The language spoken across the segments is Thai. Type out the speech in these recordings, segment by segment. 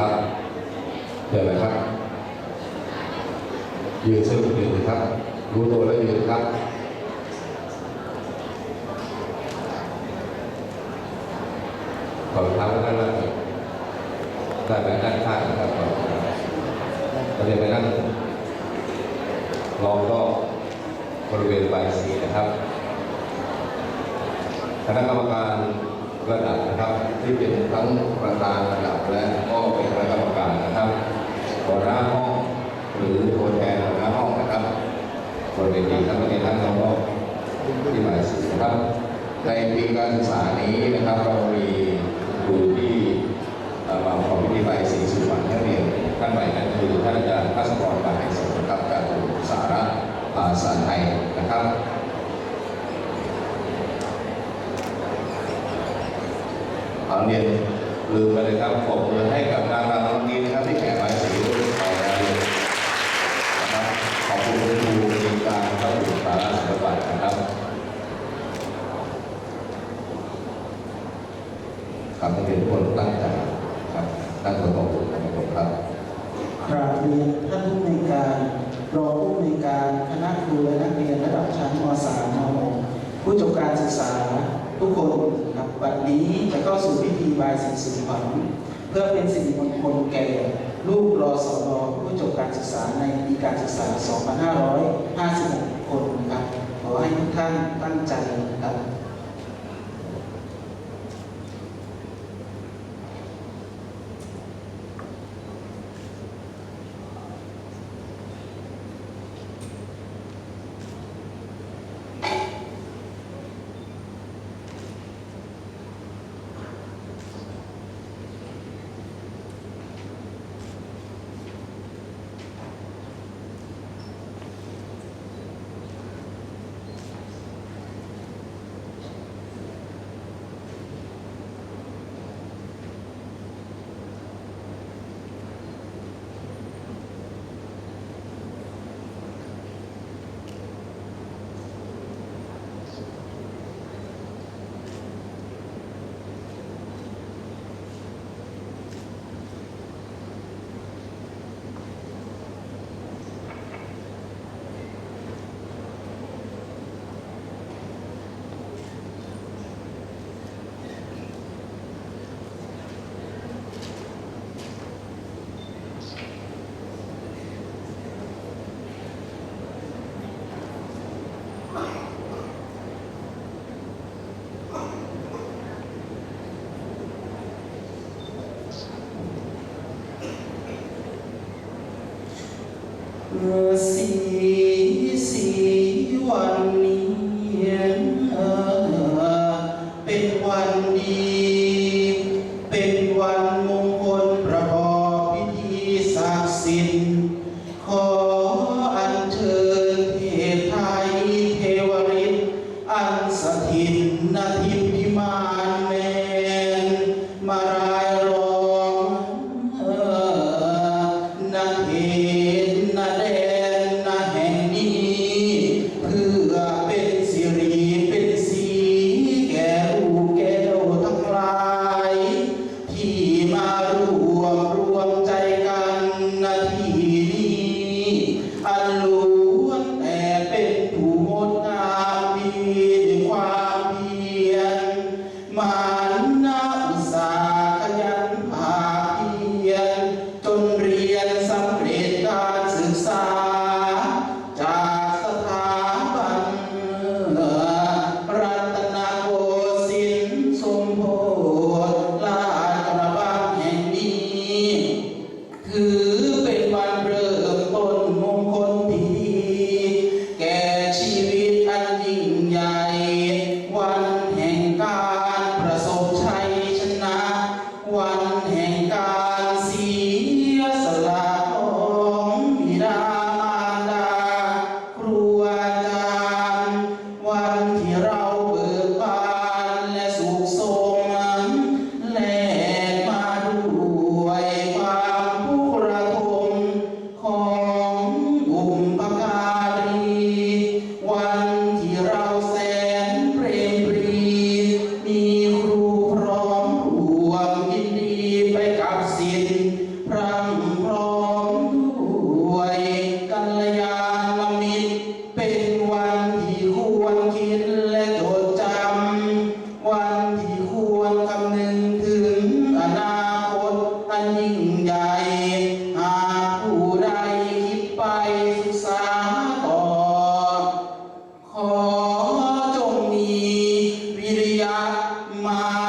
ครับเดินเลยครับ ยืนสงบยืนนะครับ รู้ตัวแล้วยืนครับขอเท้าด้านล่างได้ไปด้านข้างนะครับก่อนเราจะไปนั่งลองก็บริเวณปลายสีนะครับคณะกรรมการ ระดับนะครับที่เป็นทั้งประธานระดับและก็เป็นคณะกรรมการนะครับหัวหน้าห้องหรือตัวแทนหัวหน้าห้องนะครับบริเวณนี้ทั้งประเทศทั้งเราก็ที่หมายสีนะครับ ในปีการศึกษานี้นะครับ เรามีครูที่มาประกอบพิธีใบสีสุวรรณนักเรียนท่านใหม่นั่นคือท่านอาจารย์พัศกรบานไฮโสนะครับจากกลุ่มสาระภาษาไทยนะครับ เอาเรียลืมไปเลยครับผมเลยให้กับนางรำน้องนี้นะครับที่แข่งไม้สีรุ่นต่อมาเลยนะครับขอบคุณครูมีการเข้าถึงสาระศิลปะนะครับครับให้เป็นทุกคนตั้งใจครับตั้งตัวตรงนะครับครับกราบเรียนท่านผู้ในการรองผู้ในการคณะครูและนักเรียนระดับชั้นม .3 ม .6 ผู้จบการศึกษาทุกคน บัดนี้จะเข้าสู่พิธีบายสีสุขวัญเพื่อเป็นสิริมงคลแก่ลูกรอสอนอผู้จบการศึกษาในปีการศึกษา 2556 คนนะครับ ขอให้ทุกท่านตั้งใจนะครับ สีสีวันนี้ ที่ প্রিয়া মা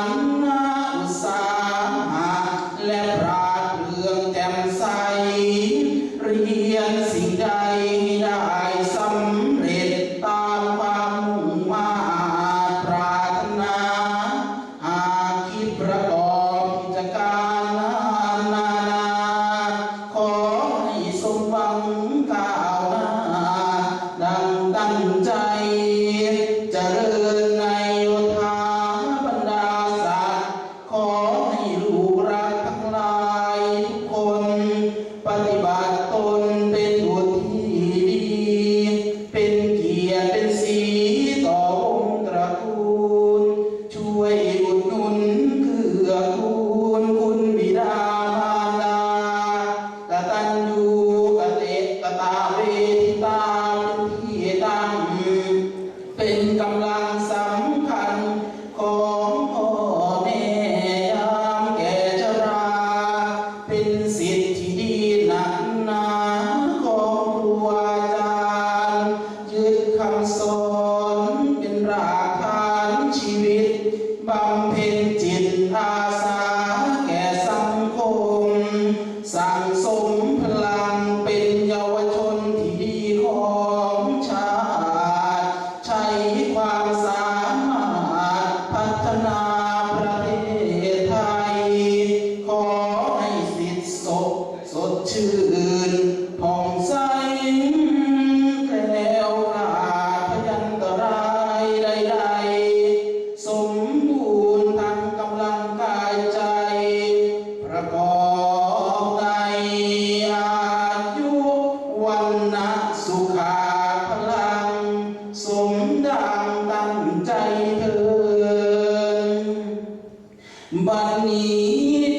บัดนี้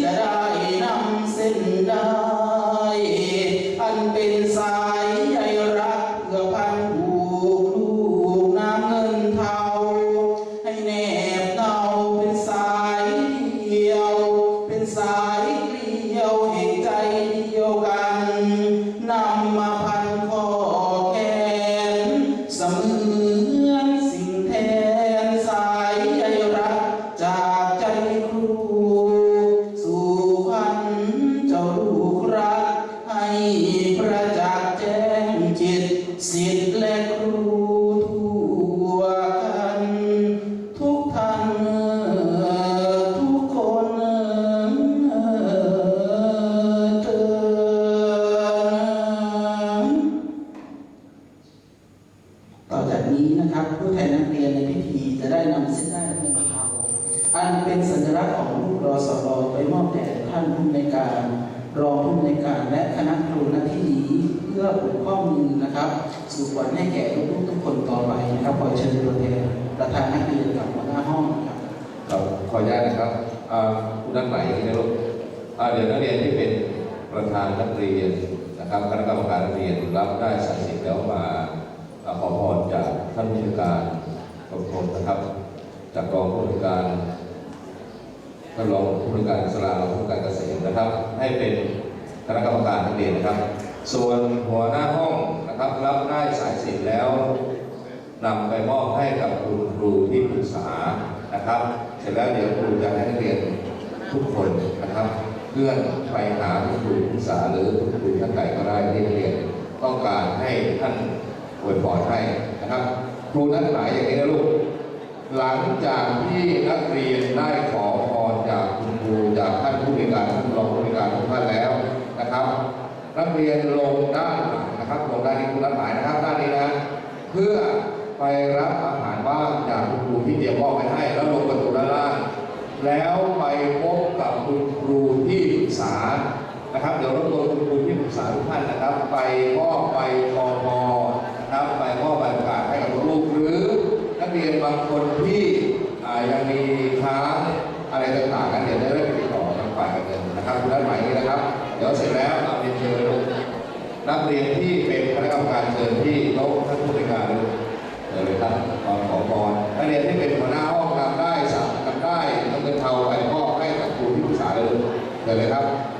จะได้นำเส้นได้ อันเป็นสายใยรักเพื่อพันผูกลูกน้ำเงินเทา ให้แนบเนาเป็นสายเดียว เป็นสายเกลียวแห่งใจเดียวกันนำมา การ รองผู้ในวยการและคณะครูณที่นี้เพื่อปกข้อมือนะครับสู่ขวัญให้แก่ลูกๆทุกคนต่อไปนะครับขอเชิญตัวแทนประธานนักเรียนกับหัวหน้าห้องครับครับขออนุญาตนะครับอ่าคุณด้านไหนนะลูกอ่าเดี๋ยวนักเรียนที่เป็นประธานนักเรียนนะครับคณะกรรมการนักเรียนรับได้สายสิทธิ์แล้วมาขอพรจากท่านผู้การกรมนะครับ จากรองผู้การ ท่านรองผู้จัดการสลารองผู้การเกษตรนะครับ ให้เป็นคณะกรรมการนักเรียนนะครับ ส่วนหัวหน้าห้องนะครับรับได้สายสิทธิ์แล้วนำไปมอบให้กับคุณครูที่ปรึกษานะครับ เสร็จแล้วเดี๋ยวครูจะให้นักเรียนทุกคนนะครับเพื่อนไปหาคุณครูที่ปรึกษาหรือคุณครูท่านใดก็ได้ที่นักเรียนต้องการให้ท่านอวยพรให้นะครับครูนั้นหมายอย่างนี้นะลูกหลังจากที่นักเรียนได้ขอ จากคุณครูจากท่านผู้บริการท่านรองผู้บริการทุกท่านแล้วนะครับ นักเรียนลงด้านหลังนะครับลงด้านนี้คุณนัดหมายนะครับด้านนี้นะเพื่อไปรับอาหารว่างจากคุณครูที่เตรียมมอบไปให้แล้วลงประตูด้านล่างแล้วไปพบกับคุณครูที่ปรึกษานะครับ เดี๋ยวรบกวนคุณครูที่ปรึกษาทุกท่านนะครับ ไปมอบไปพอ เ